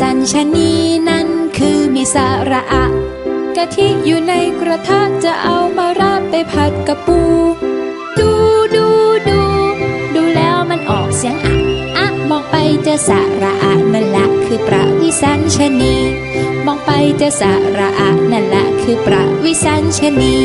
สัญชนีนั้นคือมีสาระอะกะทิอยู่ในกระทะจะเอามาราดไปผัดกับปู ดูดูดู ดูแล้วมันออกเสียงอะอะมองไปเจอสาระอะนั่นละคือประวิสัญชนี มองไปเจอสาระอะนั่นละคือประวิสัญชนี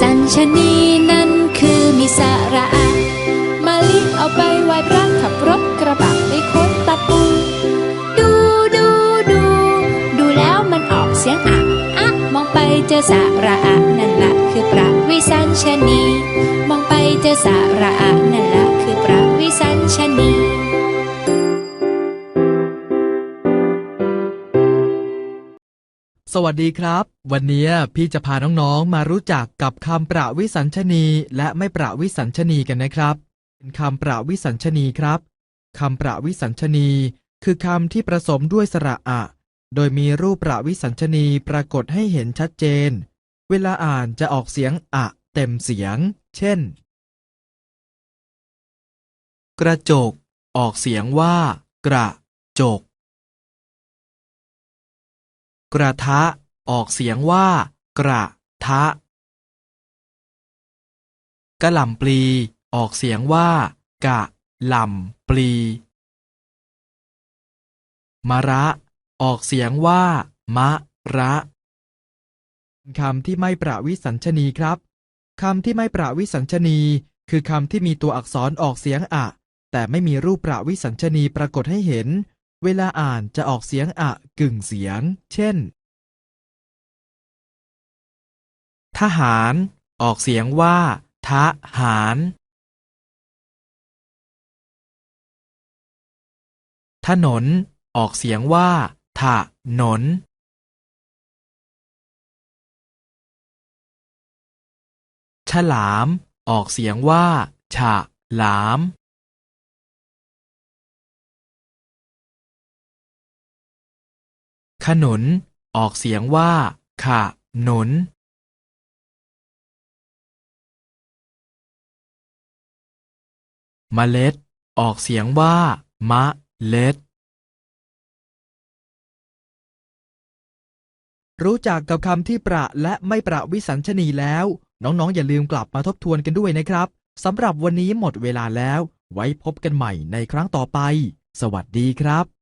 สัญชนีนั้นคือมีสาระอะมาลิเอาไปไว้พระขับรถกระบะไปคนตะปู ดูดูดู ดูแล้วมันออกเสียงอะอะมองไปเจอสาระอะนั่นละคือประวิสัญชนี มองไปเจอสาระอะนั่น สวัสดีครับ วันนี้พี่จะพาน้องๆ มารู้จักกับคำประวิสัญชนี และไม่ประวิสัญชนีกันนะครับ เป็นคำประวิสัญชนีครับคำประวิสัญชนี คือคำที่ประสมด้วยสระอะ โดยมีรูปประวิสัญชนีปรากฏให้เห็นชัดเจน เวลาอ่านจะออกเสียงอะเต็มเสียง เช่น กระจก ออกเสียงว่า กระจก กระทะ ออกเสียงว่า กระทะกะหล่ำปลี ออกเสียงว่า กะหล่ำปลีมะระ ออกเสียงว่า มะระคำที่ไม่ประวิสัญชนีครับคำที่ไม่ประวิสัญชนี คือคำที่มีตัวอักษรออกเสียงอะ แต่ไม่มีรูปประวิสัญชนีปรากฏให้เห็น เวลาอ่านจะออกเสียงอะกึ่งเสียง เช่น ทหาร ออกเสียงว่าทหาร ถนน ออกเสียงว่าถนน ฉลาม ออกเสียงว่า ฉะหลาม ขนุน ออกเสียงว่าขะหนุน มเมล็ด ออกเสียงว่า มะเล็ด รู้จักกับคำที่ประและไม่ประวิสัญชนีแล้ว น้องๆ อย่าลืมกลับมาทบทวนกันด้วยนะครับสำหรับวันนี้หมดเวลาแล้ว ไว้พบกันใหม่ในครั้งต่อไป สวัสดีครับ